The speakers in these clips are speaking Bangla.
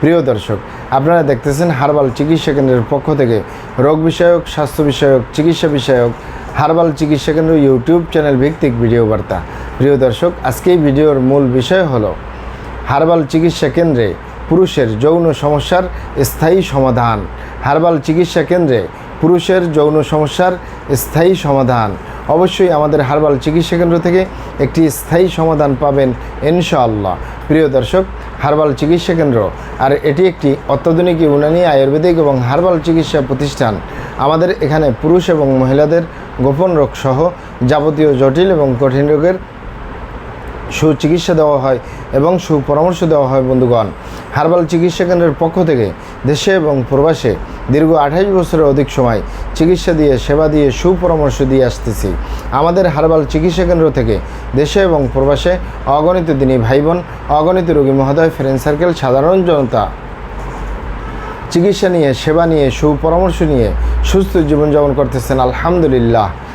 প্রিয় দর্শক, আপনারা দেখতেছেন হার্বাল চিকিৎসা কেন্দ্রের পক্ষ থেকে রোগ বিষয়ক, স্বাস্থ্য বিষয়ক, চিকিৎসা বিষয়ক, হার্বাল চিকিৎসা কেন্দ্র ইউটিউব চ্যানেল ভিত্তিক ভিডিও বার্তা। প্রিয় দর্শক, আজকে এই ভিডিওর মূল বিষয় হলো, হার্বাল চিকিৎসা কেন্দ্রে পুরুষের যৌন সমস্যার স্থায়ী সমাধান। হার্বাল চিকিৎসা কেন্দ্রে পুরুষের যৌন সমস্যার স্থায়ী সমাধান। অবশ্যই আমাদের হার্বাল চিকিৎসা কেন্দ্র থেকে একটি স্থায়ী সমাধান পাবেন ইনশাআল্লাহ। প্রিয় দর্শক হার্বাল চিকিৎসা কেন্দ্র। আর এটি একটি অত্যাধুনিক ইউনানি আয়ুর্বেদিক এবং হার্বাল চিকিৎসা প্রতিষ্ঠান। আমাদের এখানে পুরুষ এবং মহিলাদের গোপন রোগ সহ যাবতীয় জটিল এবং কঠিন রোগের সুচিকিৎসা দেওয়া হয় এবং সুপরামর্শ দেওয়া হয়, বন্ধুগণ। হার্বাল চিকিৎসা কেন্দ্রের পক্ষ থেকে দেশে এবং প্রবাসে দীর্ঘ আঠাশ বছরের অধিক সময় চিকিৎসা দিয়ে, সেবা দিয়ে, সুপরামর্শ দিয়ে আসতেছি। আমাদের হার্বাল চিকিৎসা কেন্দ্র থেকে দেশে এবং প্রবাসে অগণিত দিনী ভাই বোন অগণিত রোগী মহোদয় ফ্রেন্ড সার্কেল সাধারণ জনতা চিকিৎসা নিয়ে, সেবা নিয়ে, সুপরামর্শ নিয়ে সুস্থ জীবনযাপন করতেছেন, আলহামদুলিল্লাহ।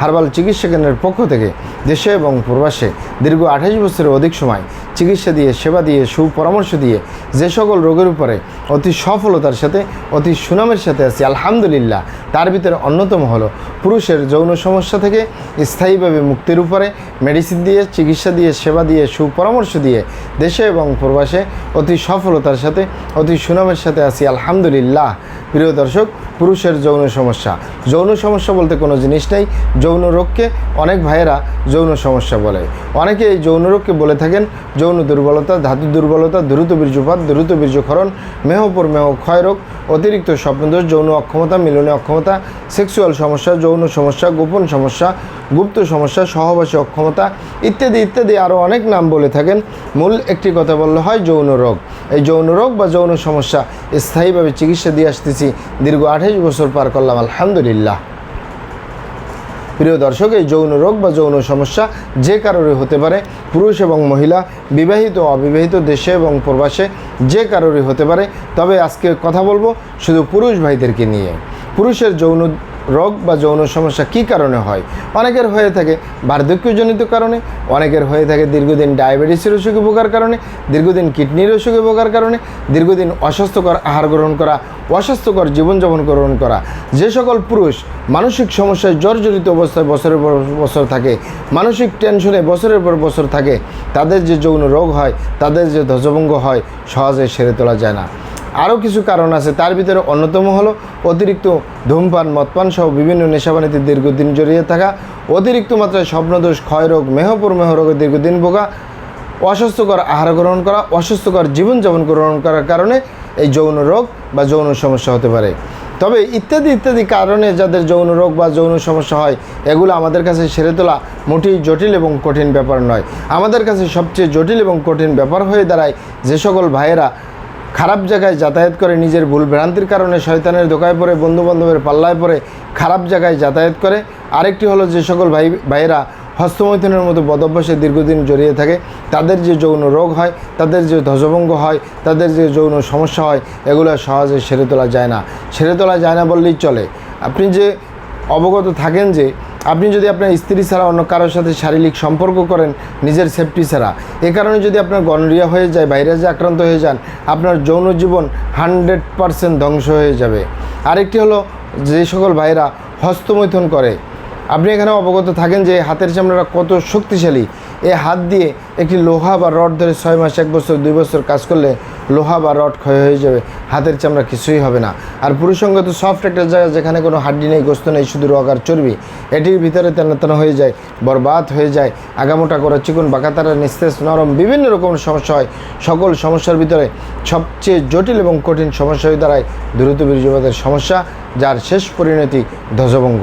হার্বাল চিকিৎসা কেন্দ্রের পক্ষ থেকে দেশে এবং প্রবাসে দীর্ঘ আঠাশ বছরের অধিক সময় চিকিৎসা দিয়ে, সেবা দিয়ে, সুপরামর্শ দিয়ে যে সকল রোগের উপরে অতি সফলতার সাথে, অতি সুনামের সাথে আছি, আলহামদুলিল্লাহ, তার ভিতরে অন্যতম হলো পুরুষের যৌন সমস্যা থেকে স্থায়ীভাবে মুক্তির উপরে মেডিসিন দিয়ে, চিকিৎসা দিয়ে, সেবা দিয়ে, সুপরামর্শ দিয়ে দেশে এবং প্রবাসে অতি সফলতার সাথে, অতি সুনামের সাথে আছি, আলহামদুলিল্লাহ। প্রিয় দর্শক, পুরুষের যৌন সমস্যা। যৌন সমস্যা বলতে কোনো জিনিস নেই যৌন রোগকে অনেক ভাইয়েরা যৌন সমস্যা বলে। অনেকে এই যৌন রোগকে বলে থাকেন, যৌন দুর্বলতা, ধাতু দুর্বলতা, দ্রুত বীর্যপাত, দ্রুত বীর্যক্ষরণ মেহপর মেহ ক্ষয় রোগ, অতিরিক্ত স্বপ্নদোষ, যৌন অক্ষমতা, মিলনে অক্ষমতা, সেক্সুয়াল সমস্যা, যৌন সমস্যা, গোপন সমস্যা, গুপ্ত সমস্যা, সহবাসী অক্ষমতা ইত্যাদি ইত্যাদি আরও অনেক নাম বলে থাকেন। মূল একটি কথা বললে হয় যৌন রোগ। এই যৌন রোগ বা যৌন সমস্যা স্থায়ীভাবে চিকিৎসা দিয়ে আসতেছি। দীর্ঘ আঠাইশ বছর পার করলাম, আলহামদুলিল্লাহ। প্রিয় দর্শক, এই যৌন রোগ বা যৌন সমস্যা যে কারোরই হতে পারে, পুরুষ এবং মহিলা, বিবাহিত অবিবাহিত, দেশে এবং প্রবাসে যে কারোরই হতে পারে। তবে আজকে কথা বলব শুধু পুরুষ ভাইদেরকে নিয়ে। পুরুষের যৌন রোগ বা যৌন সমস্যা কী কারণে হয়? অনেকের হয়ে থাকে বার্ধক্যজনিত কারণে, অনেকের হয়ে থাকে দীর্ঘদিন ডায়াবেটিসের অসুখে ভোগার কারণে, দীর্ঘদিন কিডনির অসুখে ভোগার কারণে, দীর্ঘদিন অস্বাস্থ্যকর আহার গ্রহণ করা, অস্বাস্থ্যকর জীবনযাপন গ্রহণ করা। যে সকল পুরুষ মানসিক সমস্যায় জর্জরিত অবস্থায় বছরের পর বছর থাকে, মানসিক টেনশনে বছরের পর বছর থাকে, তাদের যে যৌন রোগ হয়, তাদের যে ধ্বজভঙ্গ হয়, সহজে সেরে তোলা যায় না। আরও কিছু কারণ আছে। তার ভিতরে অন্যতম হলো অতিরিক্ত ধূমপান, মদপান সহ বিভিন্ন নেশাবানিতে দীর্ঘদিন জড়িয়ে থাকা, অতিরিক্ত মাত্রায় স্বপ্নদোষ, ক্ষয়রোগ, মেহপুর মেহ রোগে দীর্ঘদিন ভোগা, অস্বাস্থ্যকর আহার গ্রহণ করা, অস্বাস্থ্যকর জীবনযাপন গ্রহণ করার কারণে এই যৌন রোগ বা যৌন সমস্যা হতে পারে। তবে ইত্যাদি ইত্যাদি কারণে যাদের যৌন রোগ বা যৌন সমস্যা হয়, এগুলো আমাদের কাছে সেরে তোলা মোটেই জটিল এবং কঠিন ব্যাপার নয়। আমাদের কাছে সবচেয়ে জটিল এবং কঠিন ব্যাপার হয়ে দাঁড়ায় যে সকল ভাইয়েরা খারাপ জায়গায় যাতায়াত করে, নিজের ভুল ভ্রান্তির কারণে শয়তানের দোকায় পড়ে, বন্ধুবান্ধবের পাল্লায় পড়ে খারাপ জায়গায় যাতায়াত করে। আরেকটি হলো যে সকল ভাই, ভাইয়েরা হস্তমৈথুনের মতো বদভ্যাসে দীর্ঘদিন জড়িয়ে থাকে, তাদের যে যৌন রোগ হয়, তাদের যে ধ্বজভঙ্গ হয়, তাদের যে যৌন সমস্যা হয়, এগুলো সহজে সেরে তোলা যায় না। সেরে তোলা যায় না বললেই চলে। আপনি যে অবগত থাকেন যে আপনি যদি আপনার স্ত্রী ছাড়া অন্য কারোর সাথে শারীরিক সম্পর্ক করেন, নিজের সেফটি ছাড়া, এ কারণে যদি আপনার গনরিয়া হয়ে যায় ভাইরাসে আক্রান্ত হয়ে যান, আপনার যৌন জীবন হান্ড্রেড পারসেন্ট ধ্বংস হয়ে যাবে। আরেকটি হলো, যে সকল ভাইরা হস্তমৈথন করে, আপনি এখানে অবগত থাকেন যে হাতের চামড়াটা কত শক্তিশালী। এই হাত দিয়ে একটি লোহা বা রড ধরে ছয় মাস, এক বছর, দুই বছর কাজ করলে লোহা বা রড ক্ষয় হয়ে যাবে। হাতের চামড়া কিছুই হবে না। আর পুরুষঙ্গ তো সফট একটা জায়গা যেখানে কোনো হাড্ডি নেই, গোস্ত নেই, শুধু রগ আর চর্বি, এটির ভিতরে তেনা তেনা হয়ে যায়, বরবাদ হয়ে যায়, আগামোটা করা চিকুন বাঁকাতারা নিস্তেজ, নরম, বিভিন্ন রকম সমস্যা হয়। সকল সমস্যার ভিতরে সবচেয়ে জটিল এবং কঠিন সমস্যা হয়ে দাঁড়ায় দ্রুত বীর্যপাতের সমস্যা, যার শেষ পরিণতি ধ্বজভঙ্গ।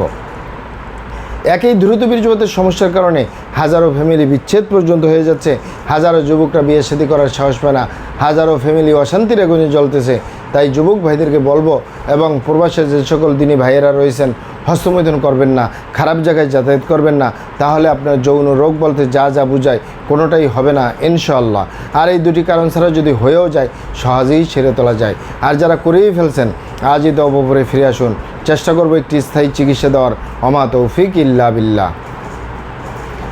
একই দ্রুত বীর্যপাতের সমস্যার কারণে হাজারো ফ্যামিলি বিচ্ছেদ পর্যন্ত হয়ে যাচ্ছে। হাজারো যুবকরা বিয়ে শাদী করার সাহস পায় না। হাজারো ফ্যামিলি অশান্তির আগুনে জ্বলতেছে। তাই যুবক ভাইদেরকে বলব এবং প্রবাসে যে সকল দিনী ভাইয়েরা রয়েছেন, হস্তমৈথুন করবেন না, খারাপ জায়গায় যাতায়াত করবেন না, তাহলে আপনার যৌন রোগ বলতে যা যা বুঝায় কোনোটাই হবে না, ইনশাআল্লাহ। আর এই দুটি কারণ ছাড়া যদি হয়েও যায়, সহজেই ছেড়ে তোলা যায়। আর যারা করেই ফেলছেন, আজই তো অপরে ফিরে আসুন। চেষ্টা করব একটি স্থায়ী চিকিৎসা দেওয়ার। অমা তৌফিক ইল্লা বিল্লাহ।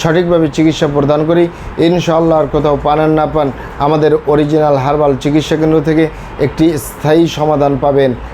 সঠিকভাবে চিকিৎসা প্রদান করি। ইনশাআল্লাহ আর কোথাও পানান না পান, আমাদের অরিজিনাল হার্বাল চিকিৎসা কেন্দ্র থেকে একটি স্থায়ী সমাধান পাবেন।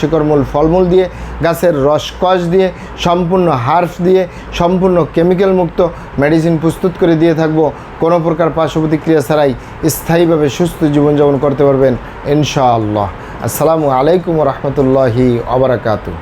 শিকড় মূল ফলমূল দিয়ে, গাছের রসকস দিয়ে, সম্পূর্ণ হার্ফ দিয়ে, সম্পূর্ণ কেমিক্যাল মুক্ত মেডিসিন প্রস্তুত করে দিয়ে থাকব। কোনো প্রকার পার্শ্ব প্রতিক্রিয়া ছাড়াই স্থায়ীভাবে সুস্থ জীবনযাপন করতে পারবেন, ইনশাআল্লাহ। আসসালামু আলাইকুম রহমতুল্লাহি আবরাকাতু